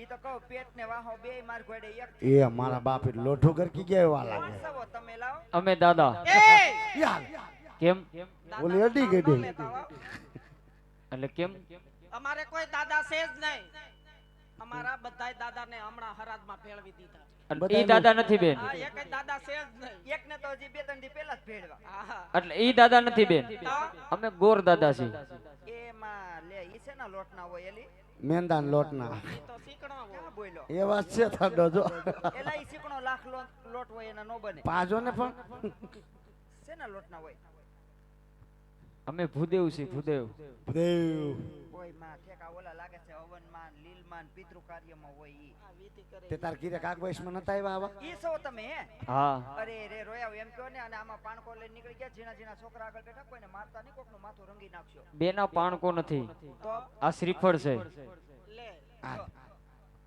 ઈ તો કહું પેટ ને વાહો બે માર ઘોડે એક એ મારા બાપ એટલે લોઠું ગરકી ગયા એવા લાગે. તમે લાવો. અમે દાદા. એ! યાર. કેમ? ઓલી અડી ગઈ. એટલે કેમ? અમારે કોઈ દાદા છે જ નહીં. અમારા બધાય દાદાને હમણાં હરાજમાં ફેરવી દીધા. ઈ દાદા નથી બેન. આ દાદા છે જ નહીં. એક ને તો હજી બે ત્રણ દી પહેલા જ ભેળવા. એટલે ઈ દાદા નથી બેન. અમે ગોર દાદા છીએ. એમાં લે ઈ છે ના લોટ ના હોય એલી મેંદાન લોટના. એ વાત છે થાડો જો. એલા ઈ શીકણો લાખ લોટ હોય એના નો બને. પાજો ને પણ. છે ને લોટ ના હોય? અમે ભૂદેવ છે ભૂદેવ. ભૂદેવ. કોઈ માં ઠેકા ઓલા લાગે છે માં પિતૃ કાર્યમાં હોય ઈ. તે તાર કીરે કાગવાઈસમાં નતા આવ્યા આવા? ઈ સૌ તમે હા? અરે રે રોયા એમ કહો ને અને આમાં પાણકો લઈને નીકળી ગયા જીના જીના છોકરા આગળ બેઠા કોઈને મારતા નહીં કોકનું માથું રંગી નાખશો. બેના પાણકો નથી. તો? આ શ્રીફળ છે. લે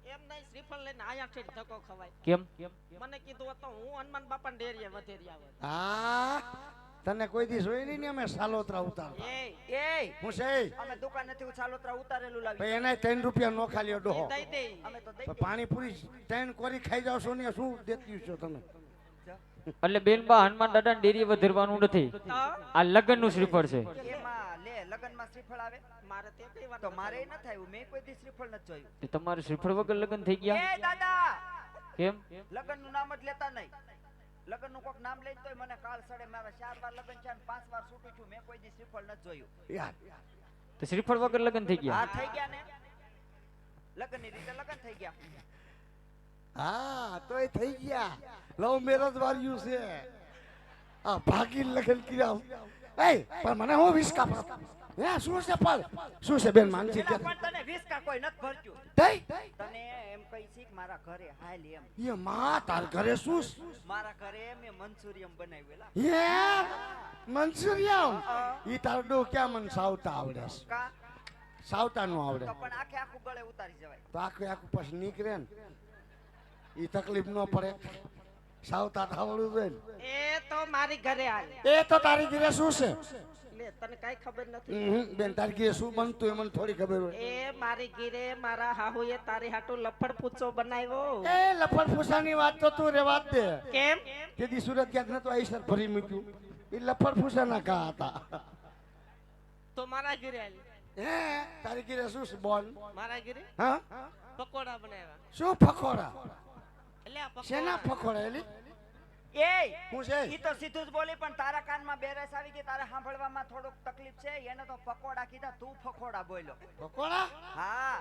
એમ નહીં શ્રીફળ લઈને આયા છે ધક્કો ખવાય. કેમ? મને કીધું હોત તો હું હનુમાન બાપા ડેરીએ વધેરી આવે. આ તને કોઈ દી જોઈ નહીં ને અમે સાલોત્રા ઉતારતા એ હું છે અમે દુકાનેથી સાલોત્રા ઉતારેલું લાવી ભાઈ એને ત્રણ રૂપિયા નો ખાલી ડોહો અમે તો પાણી પૂરી ત્રણ કોરી ખાઈ જાવ છો ને શું દેતી છો તમે? એટલે બેનબા હનુમાન દાદા ડેરી વધારવાનું નથી. આ લગ્નનું શ્રીફળ છે. એમાં લે લગનમાં શ્રીફળ આવે. મારે તે કઈ વાત મારે ન થાય મેં કોઈ દી શ્રીફળ નથી જોયું. તમારે શ્રીફળ વગર લગ્ન થઈ ગયા? એ દાદા! કેમ? લગનનું નામ જ લેતા નહીં. લગનનું કોક નામ લઈ તોય મને કાલ સડે મારા ચાર વાર લગ્ન છે અને પાંચ વાર છૂટું છું. મેં કોઈ દી શ્રીફળ નથી જોયું. યાર તો શ્રીફળ વગર લગ્ન થઈ હા ગયા થઈ ગયા ને. લગ્નની રીતે લગ્ન થઈ ગયા. હા તો એ થઈ ગયા. લવ મેરેજ વાળ્યું છે. આ ભાગી લગ્ન કર્યા એ પણ મને હું વિસ્કા હે શું છે પણ શું છે બેન માનસી કે પણ તને વીસ કા કોઈ નથી ભરતું. તઈ? તને એમ કઈ છે મારા ઘરે હાલ એમ. એ માં તાર ઘરે શું છે? મારા ઘરે મેં મંચુરિયમ બનાવેલા. હે. મનસુરિયમ ઈ તાર ડો ક્યાં મન સાવતા આવડે કા? સાવતા નું આવડે. પણ આખે આખું ગળે ઉતારી જવાય. તો આખું આખું પછી નીકળે ને. ઈ તકલીફ ન પડે. સાવતા તો આવડવું એ તો મારી ઘરે હાલ. એ તો તારી ઘરે શું છે? લે તને કઈ ખબર નથી? બેન તારી ઘરે શું બનતું એ મને થોડી ખબર હોય. એ મારી ઘીરે મારા હાહુએ તારી હાટુ લફડ પૂછો બનાવ્યો. એ લફડ ફૂસાની વાત તો તું રેવા દે. કેમ? તે દી સુરત ક્યાંક નતો આઈસર ભરી મૂક્યું. એ લફડ ફૂસાના કા હતા. તો મારા ઘીરે હે તારી ઘરે શું બોલ? મારા ઘીરે? હા? પકોડા બનાવ્યા. શું ફખોડા એટલે આ શેના પકોડા એલી? એ હું છે? ઈ તો સીધું જ બોલી પણ તારા કાનમાં બેરસ આવી ગઈ તારે સાંભળવામાં થોડુંક તકલીફ છે એને તો પકોડા કીધા તું ફકોડા બોલ્યો. પકોડા? હા.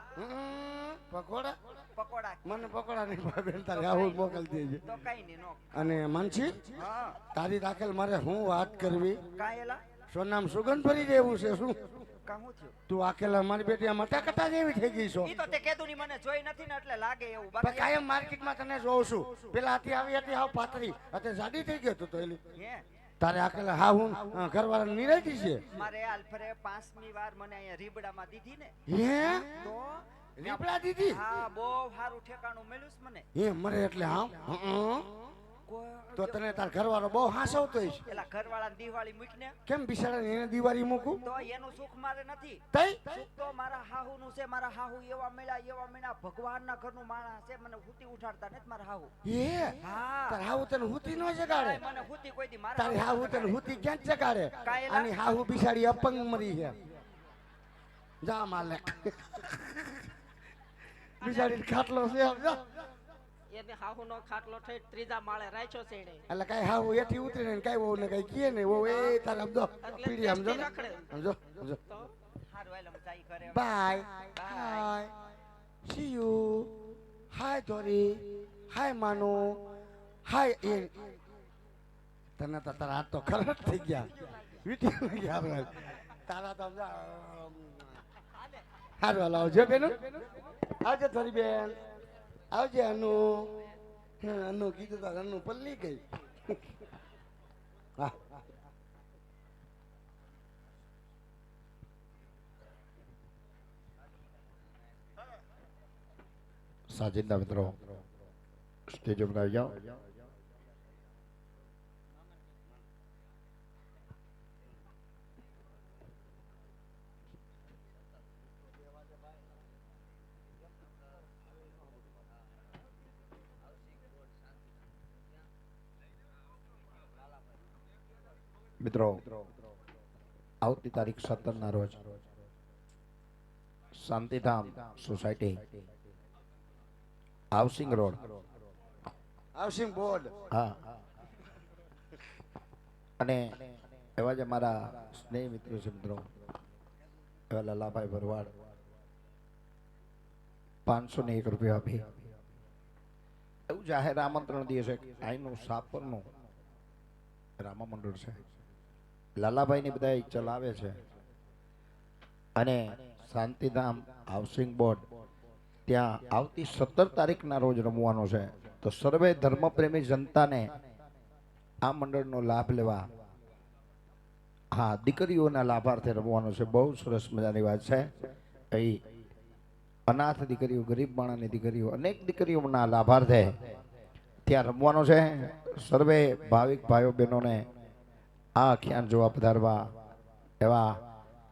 પકોડા? પકોડા. મને પકોડા નહીં ભાવે તારે આવું મોકલ દેજે. તો કઈ નહીં નો. અને માનસી હા. તારી દાખલ મારે હું વાત કરવી? કાંઈ શું સોનામ સુગંધ ભરી જેવું છે શું? કાં થયું. તું આકેલા મારી બેટી મટા કટા જેવી થઈ ગઈ છો? ઈ તો તે કેદુની મને જોઈ નથી ને એટલે લાગે એવું. બાકી કાયમ માર્કેટમાં તને જોઉં છું. પેલા હતી આવી હતી હાવ પાતળી અત્યારે જાડી થઈ ગયો તું હે? તારે આકેલા હા હું ઘરવાળા નિરાતી છે? મારે આલફરે પાંચમી વાર મને અહીંયા રીબડામાં દીધી ને. હે? તો રીપડા દીધી? હા બહુ સારું ઠેકાણું મળ્યું મને. હે મરે એટલે હા. તો તને તાર ઘરવાળો બહુ હાસવતો છે. પેલા ઘરવાળાને દિવાળી મૂકીને. કેમ બિચારા એને દિવાળી મૂકું? તો એનું સુખ મારે નથી. તઈ? સુખ તો મારા હાહુનું છે મારા હાહુ એવા મેળા એવા મળ્યા. ભગવાનના ઘરનું માણસ છે મને હુતી ઉઠાડતા નથી મારા હાહુ. એ? હા. તાર હાહુ તને હુતી નો જગાડે? મને હુતી કોઈ દી મારા તારી હાહુ તને હુતી ક્યાં જગાડે? અને હાહુ બિચારી અપંગ મરી છે. જા માલક. બિચારી ખાટલો છે જા. એને હાહુ નો ખાટલો થઈ ત્રીજા માળે રાખ્યો છે એને. એટલે કઈ હાહુ એથી ઉતરીને કઈ વહુ ને કઈ કીએ ને ઓ એ તાર સમજો પીડી સમજો જો ને ટેસ્ટી રખડે. આમ જો આમ જો. તો હારું હાલ અમે ચાઈ કરે હવે. Bye. Hi. See you hi ધોરી હાય માનુ હાય એ તને તો તારા હાથ તો ખરાબ થઈ ગયા. વીટી હારું હાલ. તારા તો સમજા હારું હાલ આવજો બેન. આવજો થોડી બેન. આવજે અનુ અનુ કીધું તાર અનુ પલ્લી ગઈ. હા સાજિંદા મિત્રો, સ્ટેજ ઉપર આવી જાઓ. મિત્રો આવતી તારીખ સત્તર ના રોજ Shantidham society housing road. Housing board. હા. અને એવા જ અમારા સ્નેહ મિત્રો છે મિત્રો એવા લલાભાઈ ભરવાડ. પાંચસો ને એક રૂપિયા આપી. એવું જાહેર આમંત્રણ દે છે અહીંનું સાપરનું રામા મંડળ છે. લાલાભાઈ ની બધા ચલાવે છે. અને શાંતિધામ હાઉસિંગ બોર્ડ, ત્યાં આવતી સત્તર તારીખના રોજ રમવાનો છે. તો સર્વે ધર્મપ્રેમી જનતાને આ મંડળનો લાભ લેવા. હા, દીકરીઓના લાભાર્થે રમવાનો છે. બહુ સરસ મજાની વાત છે. અહીં અનાથ દીકરીઓ, ગરીબ માણસની દીકરીઓ, અનેક દીકરીઓના લાભાર્થે ત્યાં રમવાનો છે. સર્વે ભાવિક ભાઈઓ બહેનોને આ આખ્યાન જોવા પધારવા એવા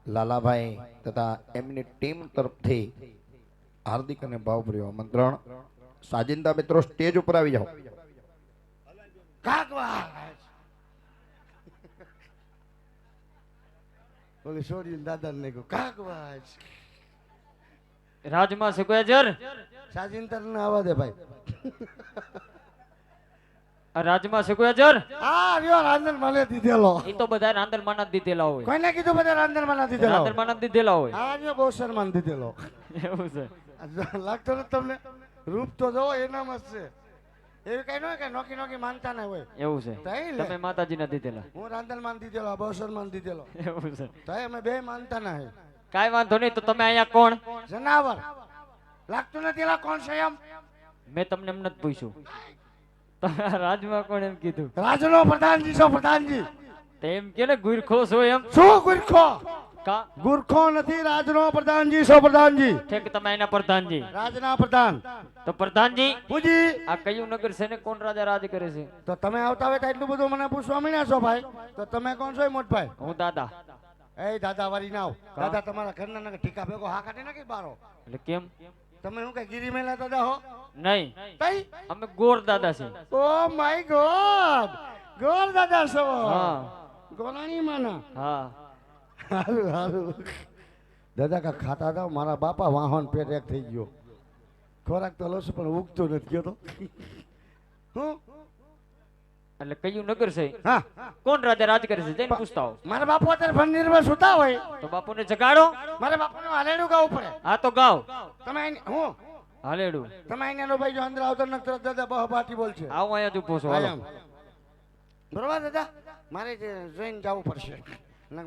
લાલાભાઈ તથા એમની ટીમ તરફથી હાર્દિક અને ભાવભર્યું આમંત્રણ. સાજિંદા મિત્રો સ્ટેજ ઉપર આવી જાઓ. છોરી દાદા ને કહ્યું કાગવાજ! રાજમાં સુગેજર સાજિંતર ને આવવા દે ભાઈ. રાજમાં સુગેજર હા આવ્યો રાંધણ માને દીધેલો. એ તો બધા રાંધણ માના દીધેલા હોય. કોઈને કીધું બધા રાંધણ માના દીધેલા? રાંધણ માના દીધેલા હોય. હા આવ્યો બહુ શરમાન દીધેલો. એવું છે. લાગતો નથી તમને? રૂપ તો જો એનામાં છે. એવી કઈ ન હોય કે નોકી નોકી માનતા ના હોય. એવું છે. તમે લે. ના દીધેલા. હું રાંધણ માન દીધેલો બહુ શરમાન દીધેલો. એવું છે. તો અમે બે માનતા ના હોય. કાંઈ વાંધો નહીં તો તમે અહીંયા કોણ? જનાવર. લાગતું નથી એલા કોણ છે એમ? મેં તમને એમ નથી પૂછ્યું. રાજમાં કોણ એમ કીધું? રાજનો પ્રધાનજી છો પ્રધાનજી. તેમ કે ને ગુરખો છો એમ? શું ગુરખો? ગુરખો નથી રાજનો પ્રધાનજી છો પ્રધાનજી. ઠીક તમે એના પ્રધાનજી? રાજના પ્રધાન. તો પ્રધાનજી પૂજી. આ કયું નગર છે ને? કોણ રાજા રાજ કરે છે? તો તમે આવતા હોય એટલું બધું મને પૂછવા મળ્યા છો ભાઈ. તો તમે કોણ છો મોટભાઈ? હું દાદા. એ દાદા વારી ના દાદા તમારા ઘરના નગર ઠીકા ભેગો હા કાઢી નાખી બારો. એટલે કેમ? તમે શું કઈ ગીરી મેલા દાદા હો? નહીં. તઈ? અમે ગોર દાદા છે ઓ માય ગોડ! ગોર દાદા છો. હા. ગોરાણી માના. હા. હારું હારું. દાદા કા ખાતા હતા મારા બાપા વાહન પેટ એક થઈ ગયો. ખોરાક તો લઉં છું પણ ઉગતો નથી ગયો તો. હું? એટલે કયું નગર છે? હા. કોણ રાજા રાજ કરે છે? જઈને પૂછતા હો મારા બાપુ અત્યારે ફંડીરમાં સુતા હોય. તો બાપુને જગાડો. મારા બાપુને હાલેડું ગાવું પડે. હા તો ગાવ તમે હું? હાલેડું. તમે અહીંયા ભાઈ જો અંદર આવતો નથી તરત દાદા બહ પાટી બોલ છે. આવો અહીંયા જ ઊભો છો હાલો. બરોબર દાદા? મારે જે જોઈને જવું પડશે.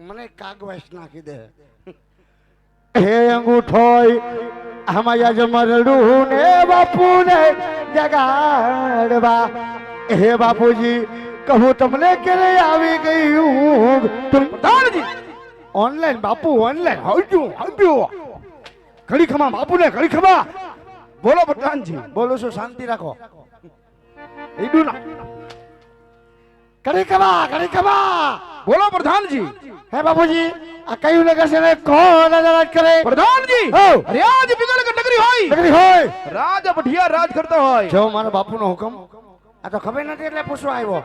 મને કાગવાસ નાખી દે. હે અંગૂઠોય આમાં યજમરડું ને બાપુને જગાડવા. હે બાપુજી કહું તમને ક્યારે આવી ગયું પ્રધાનજી ઓનલાઈન બાપુ ઓનલાઈન આવજો આવજો ઘડી ખમા બાપુ ને ઘડી ખમા બોલો પ્રધાનજી બોલો છું શાંતિ રાખો ઈડું ના ઘડી ખમા ઘડી ખમા બોલો પ્રધાનજી હે બાપુજી આ કયું નગર છે ને કોણ રાજ કરે પ્રધાનજી હો રાજ વિદળક નગરી હોય નગરી હોય રાજ ભઠિયા રાજ કરતા હોય જો મારા બાપુનો હુકમ આ તો ખબર નથી એટલે પૂછવા આવ્યો.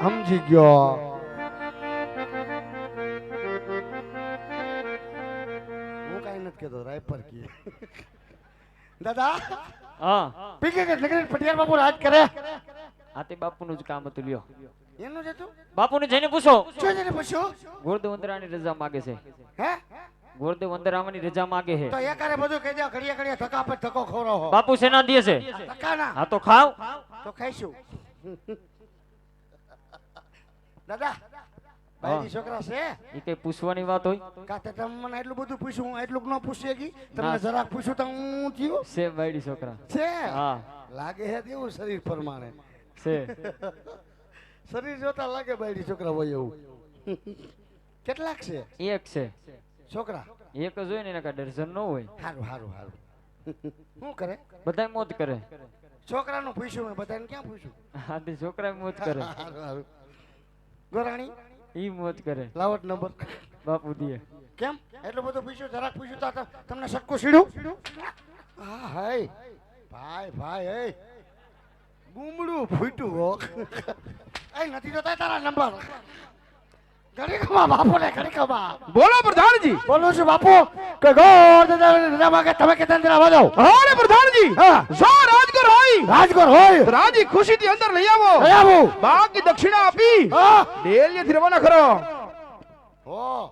સમજી ગયો. હું કઈ નથી કેતો રાયપર કી દાદા? હા. પીકે કે નગરી પટિયાર બાપુ રાજ કરે? આ તે બાપુનું જ કામ હતું લ્યો. એનું જ હતું? બાપુને જઈને પૂછો. શું પૂછો ગુરુદેવ રજા માગે છે. હે? ગોરદેવ વંદરાવાની રજા માંગે છે. તો એકારે બધું કહી દે ઘડીએ ઘડીએ ધક્કા પર ધક્કો ખોરો હો. બાપુ સેના દે છે? ધક્કા ના. હા તો ખાવ. તો ખાઈશું. દાદા ભાઈ છોકરા છે? એ કઈ પૂછવાની વાત હોય? કાતે તમે મને એટલું બધું પૂછ્યું એટલું ન પૂછી શકી તમને જરાક પૂછ્યું તો હું થયું. છે બાયડી છોકરા. છે? હા. લાગે છે તેવું શરીર પ્રમાણે. છે. શરીર જોતા લાગે બાયડી છોકરા હોય એવું. કેટલાક છે? એક છે. છોકરા? એક જ હોય ને એના દર્શન ન હોય. સારું સારું સારું શું કરે? બધા મોત કરે. છોકરાનું પૂછ્યું મેં બધાને ક્યાં પૂછ્યું? હા તે છોકરા મોત કરે. હારું હારું ગોરાણી? ઈ મોત કરે. લાવટ નંબર. બાપુ દીએ કેમ? એટલું બધું પૂછ્યું જરાક પૂછ્યું તો તમને સક્કું સીડું? હા હાય. ભાઈ ભાઈ હે ગુમડું ફૂટ્યું હો. એ નથી જોતા તારા નંબર. બાપુ ને ઘડી બોલો પ્રધાનજી. બોલું છું બાપુ કે ગોર દાદા રજા તમે કે તંત્ર આવા જાઓ અરે પ્રધાનજી. જો રાજગર હોય. રાજગોર હોય. તો રાજી ખુશીથી અંદર લઈ આવો. લઈ આવું. બાકી દક્ષિણા આપી. રવાના કરો ઓ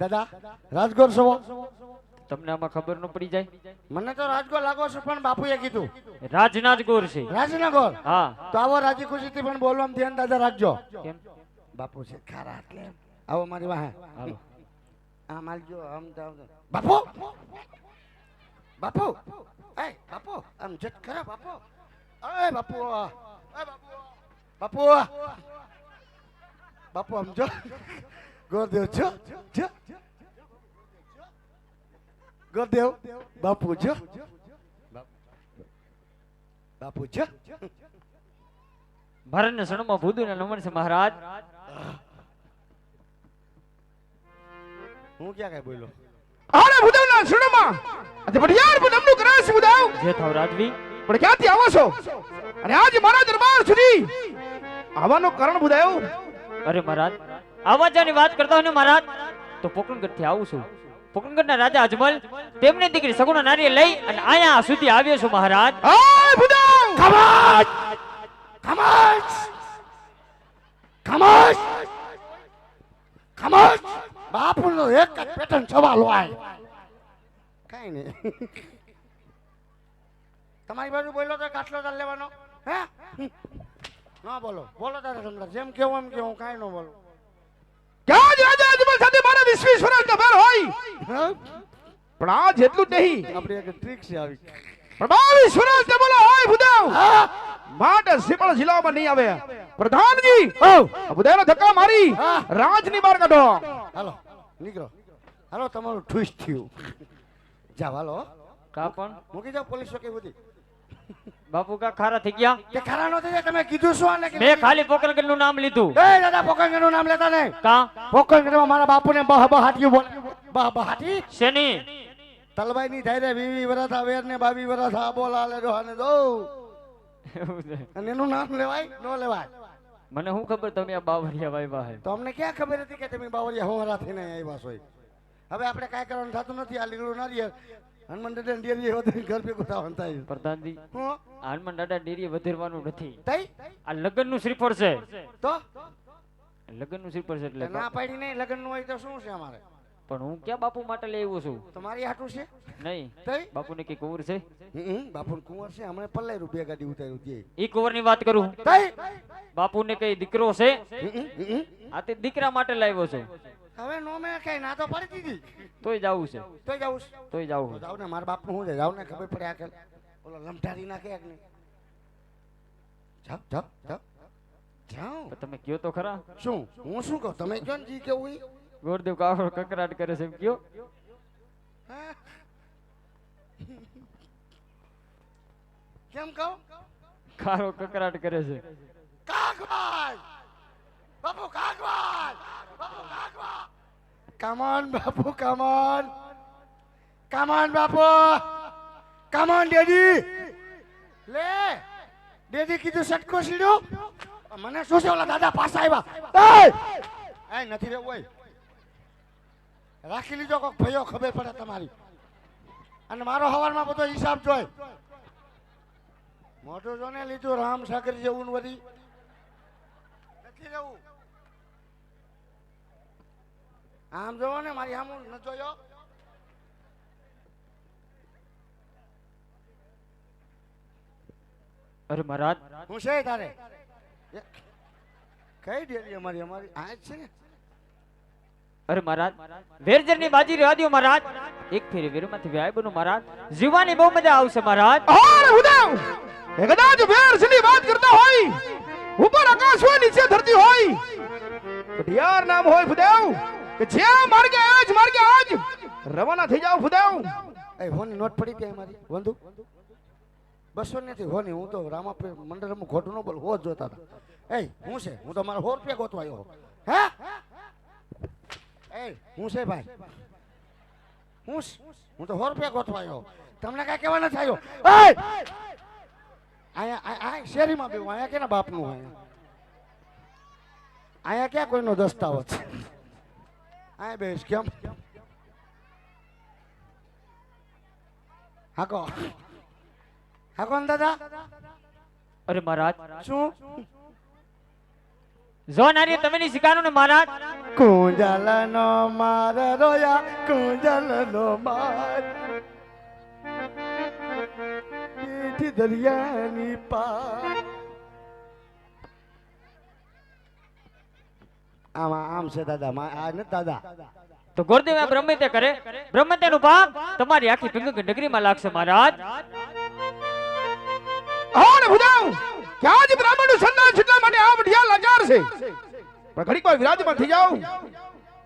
દાદા રાજગોર છો? તમને આમાં ખબર ન પડી જાય? મને તો રાજગોર લાગો છે પણ બાપુએ કીધું. રાજના જ ગોર છે. રાજનગર હા. તો આવો રાજી ખુશીથી પણ બોલવામાં ધ્યાન દાદા રાખજો. કેમ? બાપુ છે ખારા એટલે. આવો મારી વાહે. હાલો. આમ આલજો આમ તો બાપુ! બાપુ! એ બાપુ! આમ જટ કરો બાપુ. એ બાપુ! એ બાપુ! બાપુ! બાપુ આમ જો. ગોરદેવ જો જો. ગોરદેવ બાપુ જો. બાપુ જો. ભારતના સણમાં ભૂદુના નમન છે મહારાજ. હું ક્યાં કઈ બોલ્યો? અરે ભૂદેવના શરણમાં. આજે ભટિયાર પણ એમનું કરાય છે ભૂદેવ. જે થાવ રાજવી. પણ ક્યાંથી આવો છો? અને આજ મારા દરબાર સુધી આવવાનું કારણ ભૂદેવ? અરે મહારાજ આવા જાની વાત કરતા હોય ને મહારાજ તો પોકરણગઢથી આવું છું. પોકરણગઢના રાજા અજમલ તેમની દીકરી સગુણા નારીએ લઈ અને અહીંયા સુધી આવ્યો છું મહારાજ. આ ભૂદેવ! ખામોશ ખામોશ ખામોશ! ખામોશ! બાપુનો એક જ પેટર્ન સવાલ હોય. કઈ નહીં તમારી બાજુ બોલો તો કાટલો તાર લેવાનો. હે? ના બોલો. બોલો તારે સમજાવ. જેમ કેવું એમ કેવું. કાંઈ ન બોલો. ક્યાં જ રાજા અજમલ સાથે મારા વિશ્વેશ્વર કબર હોય? પણ આ જેટલું નહીં. આપણે એક ટ્રીક છે આવી. બાવીસ તે બોલો હોય ભૂદેવ! હા. માટે સિપળ જિલ્લામાં નહીં આવે. પ્રધાનજી ઓ આ ધક્કા મારી. રાજની બહાર કાઢો. હાલો નીકળો. હાલો તમારું ઠુસ થયું. જાવ હાલો. કા પણ? મૂકી જાવ પોલીસ ચોકી બધી બાપુ કા ખારા થઈ ગયા? તે ખારા નો થઈ તમે કીધું શું આને મે મેં ખાલી પોકરણગઢનું નામ લીધું. એ દાદા પોકંગનું નામ લેતા નહીં. કા? પોકંગ મારા બાપુને બહ બહાટી બોલ બહ બહાટી શેની? તલવાઈ ની થાય રે વીવી વરસ આવે ને બાવી વરસ આ બોલ આલે દો. એવું છે. અને એનું નામ લેવાય નો લેવાય? મને શું ખબર તમે આ બાવરિયા વાયવા હે? તો અમને ક્યાં ખબર હતી કે તમે બાવરિયા હોરા થઈને આવ્યા છો હવે આપણે કાંઈ કરવાનું થતું નથી આ લીલું ના રહીએ. હનુમાન દાદા ડેરી હોતે ઘર ભેગું થવાનું થાય. પ્રધાનજી હનુમાન દાદા ડેરી વધેરવાનું નથી. તઈ? આ લગ્નનું શ્રીફળ છે. તો? લગ્નનું શ્રીફળ છે એટલે ના પાડી નહીં લગ્નનું હોય તો શું છે અમારે? પણ હું ક્યાં બાપુ માટે લઈ આવ્યો છું? તમારી હાટું છે? નહીં. તઈ? બાપુને કઈ કુંવર છે? બાપુ કુંવર છે. હમણાં પલ્લાઈ રૂપિયા ગાડી ઉતાર્યું છે. ઈ કુંવરની વાત કરું તઈ? બાપુને કઈ દીકરો છે. આ તે દીકરા માટે લાવ્યો છું. હવે નો મે કઈ ના તો પડી દીધી? તોય જાવું છે. તો જાઉં તોય જાવું જાવ ને મારા બાપ શું છે? જાવ ને ખબર પડે આખે કે ઓલો લમટારી નાખે કે નહીં જાવ જાવ જાવ. જાવ. તમે કયો તો ખરા? શું? હું શું કહું? તમે કયો ને જી કેવું? ગોરદેવ કાકો કકરાટ કરે છે એમ કયો હા? કેમ કહું કારો કકરાટ કરે છે કાગવાજ બાપુ કાગવાજ બાપુ કાગવાજ કમોન બાપુ કમોન કમોન બાપુ કમોન ડેડી લે ડેડી કીધું સટકો સીડ્યો મને શું છે ઓલા દાદા પાછા આવ્યા એય! એય નથી રહેવું ઓય રાખી લીધો કોક ભયો ખબર પડે તમારી. અને મારો હવારમાં બધો હિસાબ જોય. મોટું જો ને લીધું રામ સાગર જેવું વળી. નથી રહેવું. આમ જોવો ને મારી આમ ન જોયો. અરે મહારાજ. હું છે તારે? કઈ ડેરી અમારી અમારી? આ છે ને? અરે મહારાજ વેરજરની બાજી રહેવા મહારાજ. એક ફેરી વેરમાંથી વ્યાય બનો મહારાજ. જીવવાની બહુ મજા આવશે મહારાજ. અરે ઉદાવ! એ કદાચ વેરસની વાત કરતા હોય ઉપર આકાશ હોય નીચે ધરતી હોય. ભટિયાર નામ હોય ભૂદેવ કે જે માર્ગે આજ માર્ગે આજ. રવાના થઈ જાવ ભૂદેવ. એ હોની નોટ પડી ગઈ મારી વંધુ બસો નથી હોની હું તો રામાપે મંડળમાં ખોટું ન બોલ હો જોતા હતા. એ હું છે? હું તો મારા સો રૂપિયા ગોતવાયો હે? એ હું છે ભાઈ? હું હું તો સો રૂપિયા ગોઠવાયો તમને કાંઈ કહેવા નથી આવ્યો? અહીંયા શેરીમાં બેવું અહીંયા કેના બાપનું અહીંયા અહીંયા ક્યાં કોઈનો દસ્તાવેજ? અહીંયા બેસ કેમ? હાકો. હાકો દાદા. અરે મહારાજ, શું? જો નારી તમે ની શિકારો ને મહારાજ. કુંજલનો માર રોયા કુંજલનો માર. પીઠી દરિયાની પાર. આમાં આમ છે દાદા આ ને દાદા. તો ગોરદેવ આ બ્રહ્મે કરે. બ્રહ્મનું પાપ તમારી આખી પિંગક નગરીમાં લાગશે મહારાજ. હા ને ભુજાવ કે આજ બ્રાહ્મણનું સન્માન છેટલા માટે આ વઢિયા લાચાર છે? પણ ઘડીક વાર વિરાજમાન થઈ જાઓ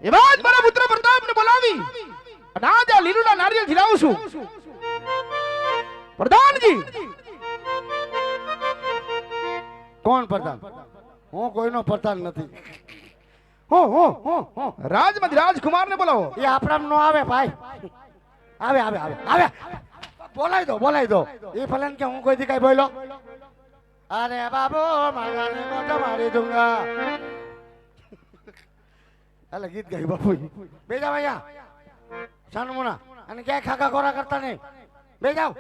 એવા જ મારા પુત્ર પ્રતાપને બોલાવી અને આજ આ લીલુડા નારિયેળ ખીલાવું છું. પ્રધાનજી! કોણ પ્રધાન? હું કોઈનો પ્રધાન નથી. હો હો હો, હું. રાજમાંથી રાજકુમારને બોલાવો. એ આપણા નો આવે ભાઈ. આવે આવે આવે આવે. બોલાવી દો બોલાવી દો. એ ફલન કે હું કોઈ દી કઈ બોલો અરે બાબો, મારી દૂંગા અલે ગીત ગાય બાપુ બે જાવ અહીંયા. સાનમુના. અને ક્યાંય ખાખા ખોરા કરતા નહીં. બે જાવ.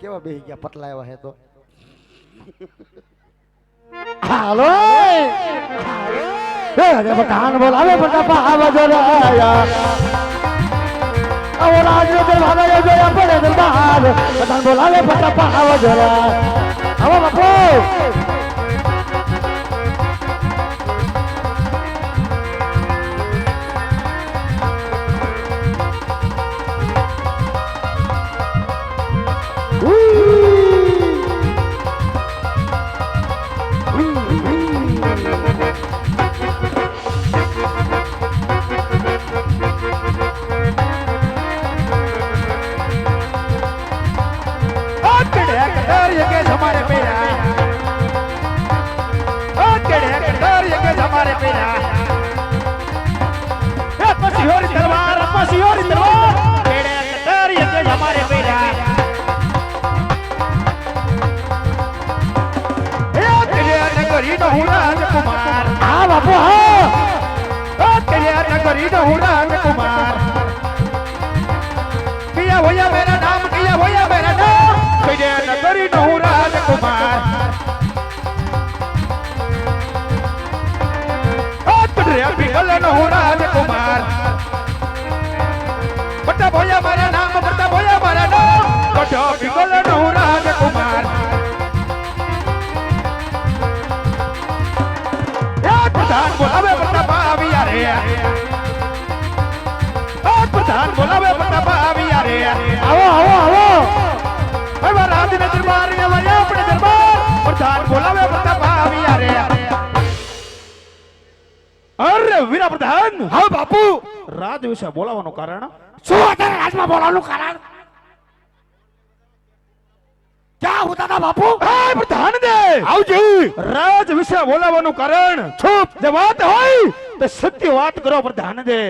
કેવા બે ગયા પતલા એવા હે તો. હાલો. અરે બટાન બોલાવે બટા આવાજ રાયા આવો રાજ્ય દરબાર જોયા પડે દરબાર. બટાન બોલાવે બટા આવાજ રાયા આવો બાપુ. કિયા હોયા મેરા આવો આવો આવો. દરબાર ને વળે આપણે દરબાર. પ્રધાન બોલાવે બટા પાવિયા રે. અરે વીરા પ્રધાન હા બાપુ. રાજ વિશે બોલાવવાનું કારણ? શું અત્યારે રાજમાં બોલાવવાનું કારણ? ક્યાં હોતા હતા બાપુ? પ્રધાન દે. આવજો. રાજ વિશે બોલાવવાનું કારણ? ચૂપ જે વાત હોય તો સત્ય વાત કરો પ્રધાન દે.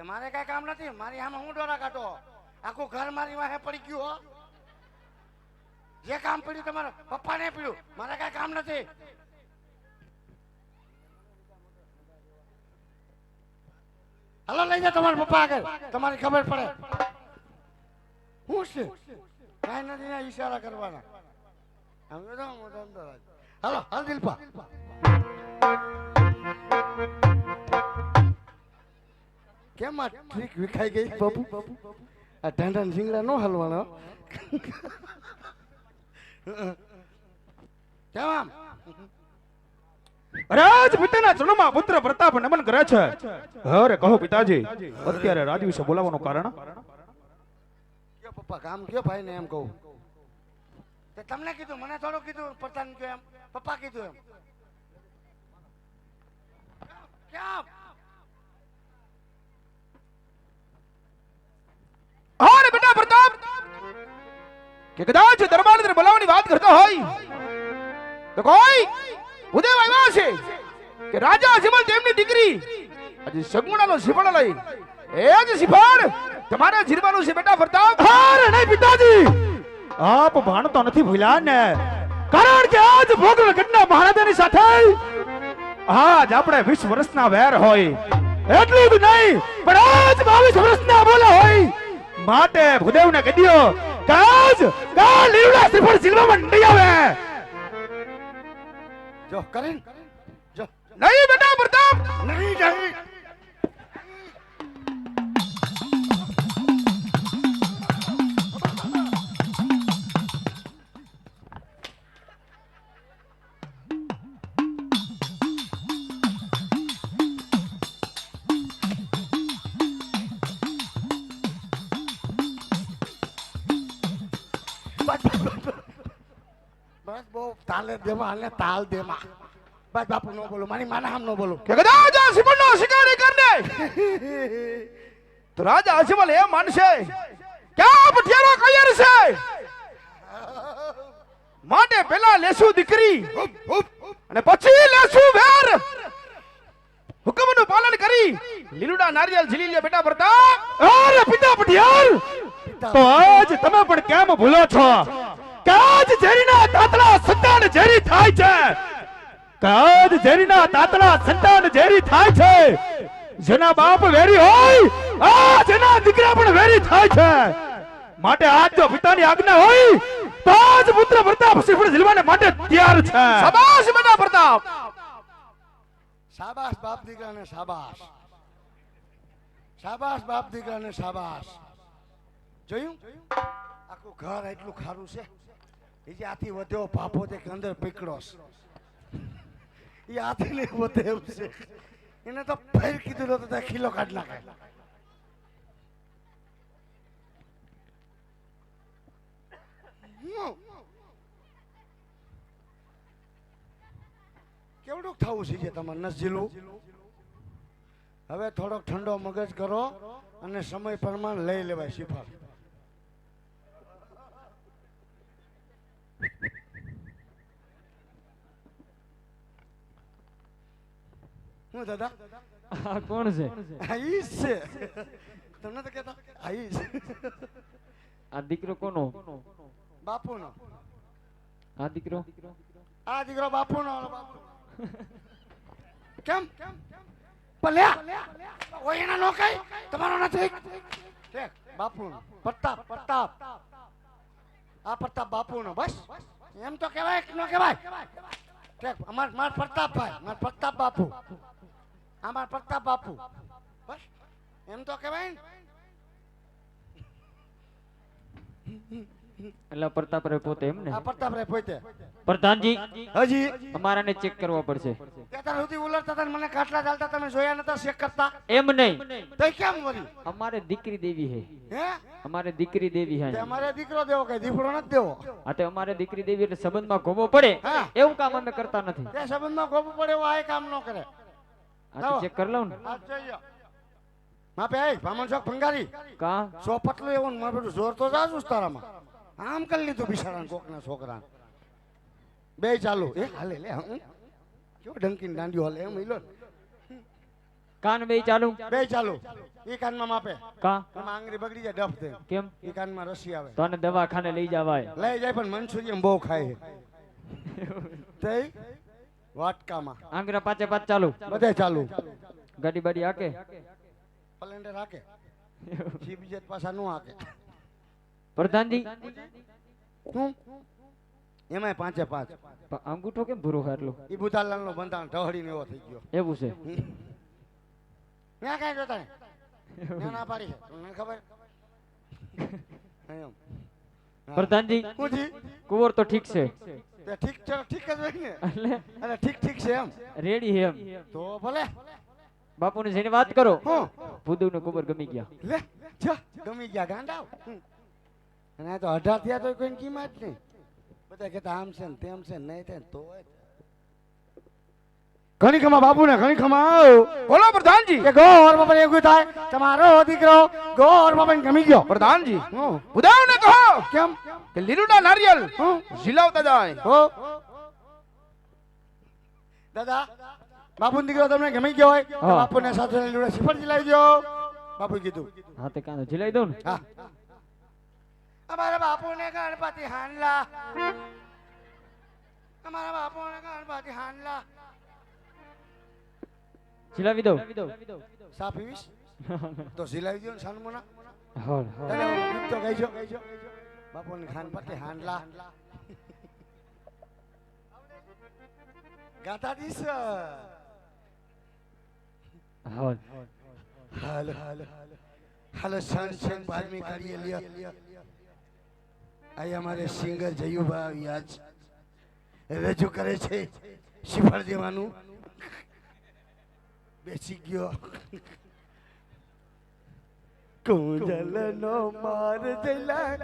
તે મારે કઈ કામ નથી, મારી આમાં હું ડોરા કાઢો? આખું ઘર મારી વાહે પડી ગયું, હો. જે કામ પડ્યું તમારા, પપ્પાને પડ્યું, મારે કઈ કામ નથી. હાલો, લઈ જાઓ તમારા પપ્પા આગળ, તમારી ખબર પડે. હું છે? કઈ નથી ઈશારા કરવાના. હાલો, હાલ દિલપા. કેમ આ ટ્રીક વિખાઈ ગઈ બાપુ? આ ઢાંઢા ઝીંગડા નો હલવાનો કેમ આમ? રાજ પિતાના ચરણમાં પુત્ર પ્રતાપ નમન કરે છે. અરે કહો પિતાજી અત્યારે રાજ વિશે બોલાવવાનું કારણ? કયો પપ્પા કામ કયો ભાઈ ને એમ કહું? તે તમને કીધું મને થોડું કીધું પ્રતાપ કયો એમ. પપ્પા કીધું એમ. કેમ? કે કદાચ દરબાર અંદર બોલાવવાની વાત કરતો હોય, તો કોઈ ઉદય આવ્યા છે કે રાજા અજમલ તેમની દીકરી, આજે સગુણાનો સિફળ લઈ, એ જ સિફળ તમારે જીરવાનું છે બેટા પ્રતાપ હાર નહીં પિતાજી, આપ ભાણતો નથી ભૂલ્યા ને કારણ કે આજ ભોગલ ઘટના મહારાજાની સાથે આજ આપણે 20 વર્ષના વેર હોય. એટલું જ નહીં, પણ આજ 22 વર્ષના બોલા હોય. માટે કહી દ્યો કા લીવડા શ્રીફળ સિલવામાં નહીં આવે! જો કરીન જો. નહીં બેટા પ્રતાપ! નહીં નહીં. તાલે દેવા હાલે તાલ દેમાં બસ બાપુ નો બોલો મારી માના આમ નો બોલો. કે કદાચ આ સિમરનો શિકાર કર દે. તો રાજા અજમલ એ માનશે. ક્યાં પઠિયારો કયર છે? માટે પેલા લેશું દીકરી. અને પછી લેશું વેર. હુકમનું પાલન કરી. લીલુડા નારિયેલ ઝીલી લે બેટા પ્રતાપ અરે પિતા ભઠિયાર તો આજ તમે પણ કેમ ભૂલો છો? કે આજ ઝેરીના તાતલા સંતાન ઝેરી થાય છે. કાજ ઝેરીના તાતલા સંતાન ઝેરી થાય છે. જેના બાપ વેરી હોય આ જેના દીકરા પણ વેરી થાય છે. માટે આજ જો પિતાની આજ્ઞા હોય તો જ પુત્ર પ્રતાપ શ્રીફળ ઝીલવાને માટે તૈયાર છે. શાબાશ બેટા પ્રતાપ. શાબાશ બાપ દીકરાને શાબાશ. શાબાશ બાપ દીકરાને શાબાશ. જોયું? આખું ઘર એટલું ખારું છે. એ જે આથી વધ્યો પાપો તે અંદર પીકડો એ આથી નહીં વધે એમ છે. એને તો ફેર કીધું તો ત્યાં ખીલો કાઢ નાખે. કેવડું થવું છે જે તમારે નસજીલું હવે થોડોક ઠંડો મગજ કરો અને સમય પ્રમાણ લઈ લેવાય સિફાર હું દાદા? આ કોણ છે? આઈશ છે. તમને તો કહેતા આઈશ. આ દીકરો કોનો? બાપુનો. આ દીકરો? આ દીકરો બાપુનો. બાપુ કેમ? ભલ્યા ઓય એના નો કઈ? તમારો નથી? ઠીક બાપુનો. પ્રતાપ પ્રતાપ. આ પ્રતાપ બાપુનો બસ. એમ તો કહેવાય કે ન કહેવાય? ઠીક અમાર માર પ્રતાપભાઈ માર પ્રતાપ બાપુ. અમાર પ્રતાપ બાપુ. બસ એમ તો કહેવાય ને. એટલે પ્રતાપ રે પોતે એમ ને? પ્રતાપ રે પોતે. પ્રધાનજી હજી. અમારાને ચેક કરવા પડશે. ત્યાં સુધી ઉલરતા હતા મને કાટલા ચાલતા તમે જોયા નતા ચેક કરતા. એમ નહીં. તો કેમ બોલી અમારે દીકરી દેવી હે. હે? અમારે દીકરી દેવી હે. અમારે દીકરો દેવો કે દીકરો નથી દેવો? આ તો અમારે દીકરી દેવી એટલે સંબંધમાં ગોબો પડે. હા. એવું કામ અમે કરતા નથી. તે સંબંધમાં ગોબો પડે એવું આ કામ ન કરે. આ ચેક કરી લઉં ને. માપે આય ભામણ ચોક ભંગારી. કા? સો પટલું એવું મારે બધું જોર તો જાજુ તારામાં. આમ કરી લીધું બિચારા કોકના છોકરા બે ચાલુ. એ હાલે લે હું કેવો ડંકીને દાંડિયો હાલે એમ ઈલો કાન બે ચાલુ. બે ચાલુ. ઈ કાનમાં માપે. કા? એમાં આંગળી બગડી જાય ડફ દે. કેમ? ઈ કાનમાં રસી આવે. તને દવા દવાખાને લઈ જવાય. લઈ જાય પણ મનસુરી એમ બહુ ખાય છે. તે વાટકામાં. આંગરા પાંચે પાંચ ચાલુ. બધે ચાલુ. ગાડી બાડી આકે પલેન્ડર હાકે જી બીજે પાછા નો હાકે. પ્રધાનજી. હું? એમાંય પાંચે પાંચ. પણ અંગૂઠો કેમ ભૂરો હોય એટલો ઈ બુધાલાલ નો બંધાણ ઢહડીને એવો થઈ ગયો. એવું છે? ત્યાં કાંઈ જોતા નહીં. ત્યાં ના પાડી છે. તમને ખબર? એમ. હા. પ્રધાનજી. હું જી? કુંવર તો ઠીક છે. તે ઠીક છે ઠીક જ હોય ને? એટલે એટલે ઠીક ઠીક છે એમ. રેડી એમ. તો ભલે. બાપુને જઈને વાત કરો. હું? ભૂદેવ ને કુંવર ગમી ગયા. લે જો ગમી ગયા ગાંડા. અને આ તો અઢાર થયા તો કોઈ કિંમત નહીં. બધા કહેતા આમ છે ને તેમ છે ને નહીં થાય તો ઘણી ખમા બાપુ ને ઘણી ખમા બોલો પ્રધાનજી. કે ગોર બાપા એવું થાય તમારો દીકરો ગોર બાપા ગમી ગયો. પ્રધાનજી ઉદાવ ને કહો કેમ? કે લીલુડા નારિયેલ ઝીલાવતા જાય. હો. દાદા બાપુ દીકરો તમને ગમી ગયો હોય. બાપુને સાથે લીવડે સિફર લાવી દો. બાપુ કીધું. હા તે કાંદો જીલાઈ દઉં ને. હા. અમારા બાપુને ગણપતિ હાનલા અમારા બાપુને ગણપતિ હાનલા જીલાવી દઉં સા પીવીશ તો સિલાવી દો ને સાનમોના હોલ હોલ તો ગઈજો તો ગાઈજો બાપુને હાંડલા હાંડલા ગાતા દીસ હોલ હાલ હાલ હાલો સંત સંત બાદમી કરીએ લ્યો આય અમારે સિંગર જયુભા વ્યાજ રજૂ કરે છે શિફળ દેવાનું બેસી ગયો. કુંજલ નો માર જલા.